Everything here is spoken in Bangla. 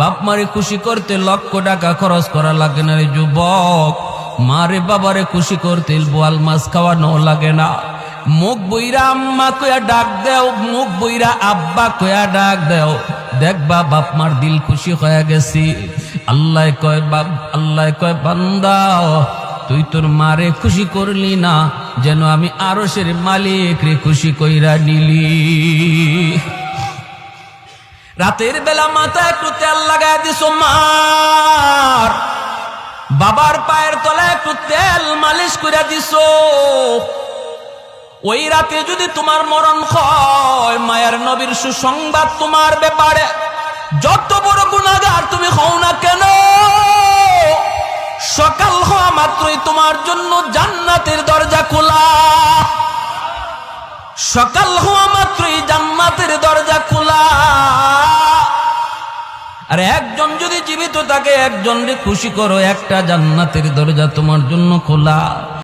বাপ মারে খুশি করতে লক্ষ টাকা খরচ করা লাগে না রে যুবক। মারে বাবারে খুশি করতে বোয়াল মাছ খাওয়ানো লাগে না। মুখ বইরা আম্মা কয়া ডাক দেও, মুখ বইরা আব্বা কয়া ডাক দেও। দেখবা বাপ মার দিল খুশি হয়ে গেছি। আল্লাহ কয় বাপ, আল্লাহ কয় বান্দা, তুই তোর মারে খুশি করলি না, যেন আমি আরসের মালিক রে খুশি কইরা নিলি। রাতের বেলা মাথা একটু তেল লাগাই দিস মার। বাবার পায়ের তলায় একটু তেল মালিশ করে দিস ওই রাতে যদি তোমার মরণ হয়, মায়ের নবীর সুসংবাদ তোমার ব্যাপারে যত বড় গুণাগার তুমি হও না কেন? সকাল হওয়া মাত্রই তোমার জন্য জান্নাতের দরজা খোলা। সকাল হওয়া আর একজন যদি জীবিত থাকে, একজন রে খুশি করো, একটা জান্নাতের দরজা তোমার জন্য খোলা।